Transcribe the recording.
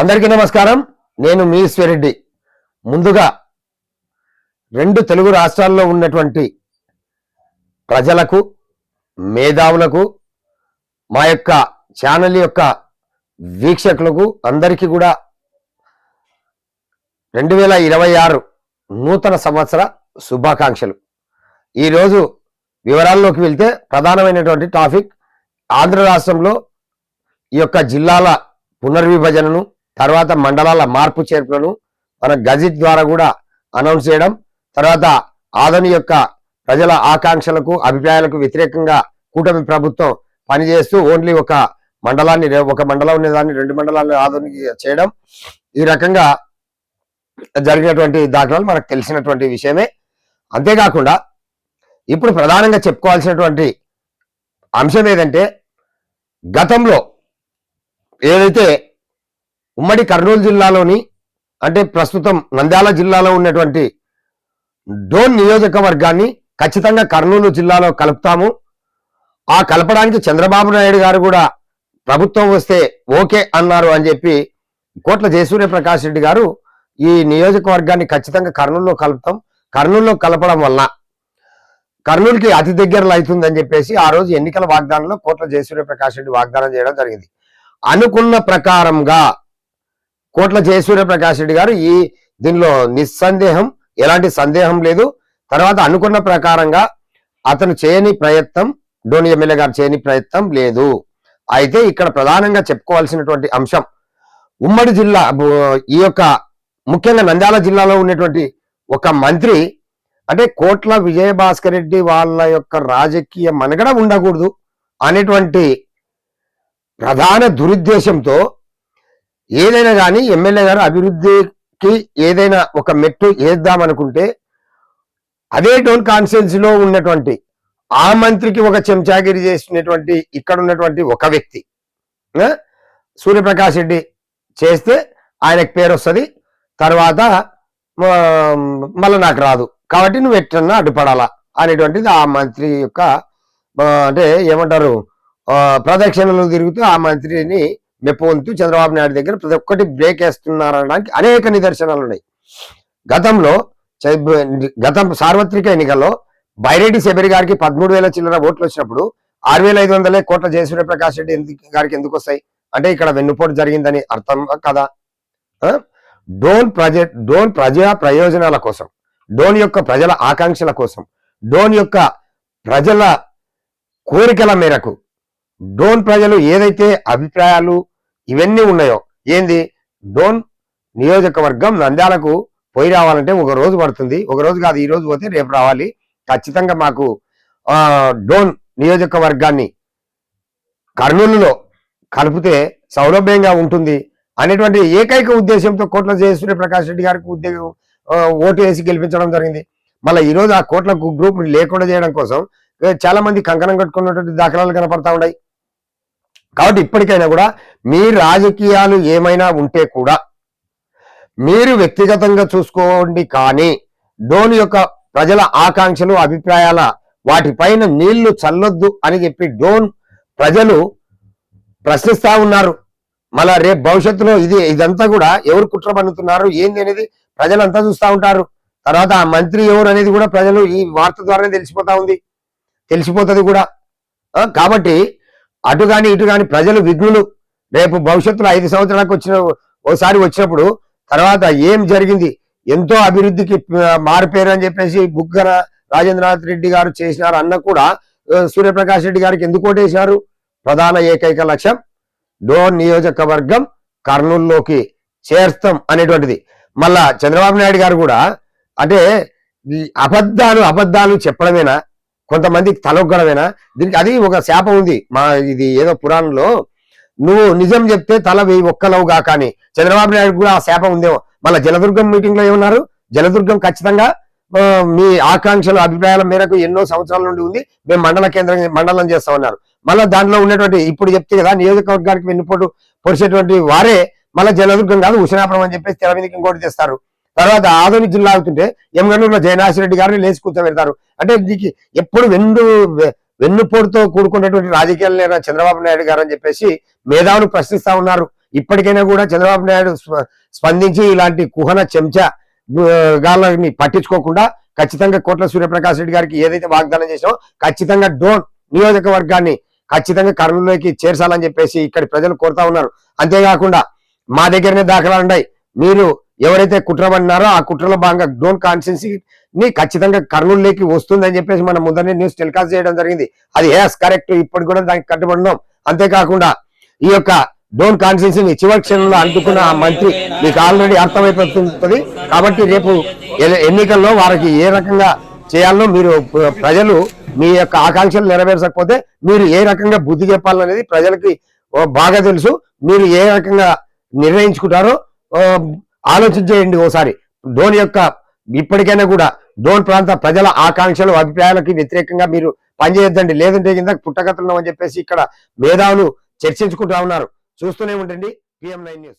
అందరికీ నమస్కారం. నేను మీ ఈశ్వరెడ్డి. ముందుగా రెండు తెలుగు రాష్ట్రాల్లో ఉన్నటువంటి ప్రజలకు మేధావులకు మా యొక్క ఛానల్ యొక్క వీక్షకులకు అందరికీ కూడా రెండు వేల ఇరవై ఆరు నూతన సంవత్సర శుభాకాంక్షలు. ఈరోజు వివరాల్లోకి వెళ్తే ప్రధానమైనటువంటి టాపిక్ ఆంధ్ర రాష్ట్రంలో ఈ యొక్క జిల్లాల పునర్విభజనను తర్వాత మండలాల మార్పు చేర్పులను మన గజిట్ ద్వారా కూడా అనౌన్స్ చేయడం తర్వాత ఆదని యొక్క ప్రజల ఆకాంక్షలకు అభిప్రాయాలకు వ్యతిరేకంగా కూటమి ప్రభుత్వం పనిచేస్తూ ఓన్లీ ఒక మండలాన్ని ఒక మండలం ఉన్నదాన్ని రెండు మండలాలను ఆధునిక చేయడం ఈ రకంగా జరిగినటువంటి దాఖలాలు మనకు తెలిసినటువంటి విషయమే. అంతేకాకుండా ఇప్పుడు ప్రధానంగా చెప్పుకోవాల్సినటువంటి అంశం ఏదంటే గతంలో ఏదైతే ఉమ్మడి కర్నూలు జిల్లాలోని అంటే ప్రస్తుతం నంద్యాల జిల్లాలో ఉన్నటువంటి డోన్ నియోజకవర్గాన్ని ఖచ్చితంగా కర్నూలు జిల్లాలో కలుపుతాము. ఆ కలపడానికి చంద్రబాబు నాయుడు గారు కూడా ప్రభుత్వం వస్తే ఓకే అన్నారు అని చెప్పి కోట్ల జయసూర్య ప్రకాష్ రెడ్డి గారు ఈ నియోజకవర్గాన్ని ఖచ్చితంగా కర్నూలులో కలుపుతాం. కర్నూలులో కలపడం వల్ల కర్నూలుకి అతి దగ్గరలో అవుతుందని చెప్పేసి ఆ రోజు ఎన్నికల వాగ్దానంలో కోట్ల జయసూర్య ప్రకాష్ రెడ్డి వాగ్దానం చేయడం జరిగింది. అనుకున్న ప్రకారంగా కోట్ల జయసూర్య ప్రకాష్ రెడ్డి గారు ఈ దీనిలో నిస్సందేహం ఎలాంటి సందేహం లేదు. తర్వాత అనుకున్న ప్రకారంగా అతను చేయని ప్రయత్నం డోని ఎమ్మెల్యే గారు చేయని ప్రయత్నం లేదు. అయితే ఇక్కడ ప్రధానంగా చెప్పుకోవాల్సినటువంటి అంశం ఉమ్మడి జిల్లా ఈ యొక్క ముఖ్యంగా నంద్యాల జిల్లాలో ఉన్నటువంటి ఒక మంత్రి అంటే కోట్ల విజయభాస్కర్ రెడ్డి వాళ్ళ యొక్క రాజకీయ మనగడ ఉండకూడదు అనేటువంటి ప్రధాన దురుద్దేశంతో ఏదైనా కానీ ఎమ్మెల్యే గారు అభివృద్ధికి ఏదైనా ఒక మెట్టు వేద్దామనుకుంటే అదే టోన్ కాన్స్టిట్యున్సీ లో ఉన్నటువంటి ఆ మంత్రికి ఒక చెంచాగిరి చేసినటువంటి ఇక్కడ ఉన్నటువంటి ఒక వ్యక్తి సూర్యప్రకాష్ రెడ్డి చేస్తే ఆయనకు పేరు వస్తుంది. తర్వాత మళ్ళీ నాకు రాదు. కాబట్టి నువ్వు ఎట్టన్నా అడ్డుపడాలా అనేటువంటిది ఆ మంత్రి యొక్క అంటే ఏమంటారు ప్రదక్షిణలు తిరుగుతూ ఆ మంత్రిని మెప్పొందుతూ చంద్రబాబు నాయుడు దగ్గర ప్రతి ఒక్కటి బ్రేక్ వేస్తున్నారనడానికి అనేక నిదర్శనాలు ఉన్నాయి. గతంలో చై- గతం సార్వత్రిక ఎన్నికల్లో బైరెడ్డి శబరి గారికి పదమూడు వేల చిల్లర ఓట్లు వచ్చినప్పుడు ఆరు వేల ఐదు వందలే కోట్ల జయసూర్య ప్రకాష్ రెడ్డి గారికి ఎందుకు వస్తాయి? అంటే ఇక్కడ వెన్నుపోటు జరిగిందని అర్థం కదా? డోన్ ప్రజ డోన్ ప్రజా ప్రయోజనాల కోసం డోన్ యొక్క ప్రజల ఆకాంక్షల కోసం డోన్ యొక్క ప్రజల కోరికల మేరకు డోన్ ప్రజలు ఏదైతే అభిప్రాయాలు ఇవన్నీ ఉన్నాయో. ఏంది? డోన్ నియోజకవర్గం నంద్యాలకు పోయి రావాలంటే ఒక రోజు పడుతుంది. ఒక రోజు కాదు ఈ రోజు పోతే రేపు రావాలి. ఖచ్చితంగా మాకు డోన్ నియోజకవర్గాన్ని కర్నూలులో కలిపితే సౌలభ్యంగా ఉంటుంది అనేటువంటి ఏకైక ఉద్దేశంతో కోట్ల జయసూర్య ప్రకాష్ రెడ్డి గారికి ఉద్యోగం ఓటు వేసి గెలిపించడం జరిగింది. మళ్ళీ ఈరోజు ఆ కోట్ల గ్రూప్ లేకుండా చేయడం కోసం చాలా మంది కంకణం కట్టుకున్నటువంటి దాఖలాలు కనపడతా ఉన్నాయి. కాబట్టి ఇప్పటికైనా కూడా మీ రాజకీయాలు ఏమైనా ఉంటే కూడా మీరు వ్యక్తిగతంగా చూసుకోండి కానీ డోన్ యొక్క ప్రజల ఆకాంక్షలు అభిప్రాయాల వాటిపైన నీళ్ళు చల్లొద్దు అని చెప్పి డోన్ ప్రజలు ప్రశ్నిస్తా ఉన్నారు. మళ్ళా రేపు భవిష్యత్తులో ఇది ఇదంతా కూడా ఎవరు కుట్ర పన్నుతున్నారు ఏంది అనేది ప్రజలంతా చూస్తూ ఉంటారు. తర్వాత ఆ మంత్రి ఎవరు అనేది కూడా ప్రజలు ఈ వార్త ద్వారానే తెలిసిపోతా ఉంది. తెలిసిపోతుంది కూడా. కాబట్టి అటు కానీ ఇటు కాని ప్రజలు విఘ్నులు. రేపు భవిష్యత్తులో ఐదు సంవత్సరాలకు వచ్చిన ఒకసారి వచ్చినప్పుడు తర్వాత ఏం జరిగింది? ఎంతో అభివృద్ధికి మారిపోయారు అని చెప్పేసి బుగ్గన రాజేంద్రనాథ్ రెడ్డి గారు చేసినారు అన్న కూడా సూర్యప్రకాష్ రెడ్డి గారికి ఎందుకు ఓటేశారు? ప్రధాన ఏకైక లక్ష్యం డోర్ నియోజకవర్గం కర్నూలులోకి చేర్స్తాం అనేటువంటిది. మళ్ళా చంద్రబాబు నాయుడు గారు కూడా అంటే అబద్ధాలు అబద్ధాలు చెప్పడమేనా? కొంతమందికి తలొగ్గడమేనా? దీనికి అది ఒక శాపం ఉంది. మా ఇది ఏదో పురాణంలో నువ్వు నిజం చెప్తే తల వెయ్యి ఒక్కలవుగా కానీ చంద్రబాబు నాయుడు కూడా ఆ శాపం ఉందేమో. మళ్ళీ జలదుర్గం మీటింగ్లో ఏమన్నారు? జలదుర్గం ఖచ్చితంగా మీ ఆకాంక్షలు అభిప్రాయాల మేరకు ఎన్నో సంవత్సరాల నుండి ఉంది. మేము మండల కేంద్రం మండలం చేస్తామన్నారు. మళ్ళీ దాంట్లో ఉన్నటువంటి ఇప్పుడు చెప్తే కదా నియోజకవర్గానికి వెన్నుపోటు పొడిచేటువంటి వారే మళ్ళీ జలదుర్గం కాదు హుషనాపురం అని చెప్పేసి తెర ఇంకోటి తెస్తారు. తర్వాత ఆదోని జిల్లా అవుతుంటే ఎమ్గనూరులో రెడ్డి గారిని లేచి కూర్చోబెడతారు. అంటే దీనికి ఎప్పుడు వెన్ను వెన్నుపోటుతో కూడుకున్నటువంటి రాజకీయాలు లేరా చంద్రబాబు నాయుడు గారు అని చెప్పేసి మేధావులు ప్రశ్నిస్తా ఉన్నారు. ఇప్పటికైనా కూడా చంద్రబాబు నాయుడు స్ప- స్పందించి ఇలాంటి కుహన చెంచా గాలని పట్టించుకోకుండా ఖచ్చితంగా కోట్ల సూర్యప్రకాష్ రెడ్డి గారికి ఏదైతే వాగ్దానం చేసామో ఖచ్చితంగా డోన్ నియోజకవర్గాన్ని ఖచ్చితంగా కర్నూలులోకి చేర్చాలని చెప్పేసి ఇక్కడి ప్రజలు కోరుతా ఉన్నారు. అంతేకాకుండా మా దగ్గరనే దాఖలాలు ఉన్నాయి మీరు ఎవరైతే కుట్ర పడినారో ఆ కుట్రలో భాగంగా డ్రోన్ కాన్స్టిట్యున్సీ ని ఖచ్చితంగా కర్నూలులోకి వస్తుందని చెప్పేసి మనం ముందరనే న్యూస్ టెలికాస్ట్ చేయడం జరిగింది. అది ఎస్ కరెక్ట్ ఇప్పుడు కూడా దానికి కట్టుబడినాం. అంతేకాకుండా ఈ యొక్క డ్రోన్ కాన్స్టిట్యున్సీని చివరి క్షణంలో అంటుకున్న ఆ మంత్రి మీకు ఆల్రెడీ అర్థమైపోతుంది. కాబట్టి రేపు ఎన్నికల్లో వారికి ఏ రకంగా చేయాలో మీరు ప్రజలు మీ యొక్క ఆకాంక్షలు నెరవేర్చకపోతే మీరు ఏ రకంగా బుద్ధి చెప్పాలనేది ప్రజలకి బాగా తెలుసు. మీరు ఏ రకంగా నిర్ణయించుకుంటారో ఆలోచించేయండి ఓసారి. డోన్ యొక్క ఇప్పటికైనా కూడా డోన్ ప్రాంత ప్రజల ఆకాంక్షలు అభిప్రాయాలకి వ్యతిరేకంగా మీరు పనిచేయొద్దండి. లేదంటే కింద పుట్టగతులు అని చెప్పేసి ఇక్కడ మేధావులు చర్చించుకుంటా ఉన్నారు. చూస్తూనే ఉండండి. PM nine news.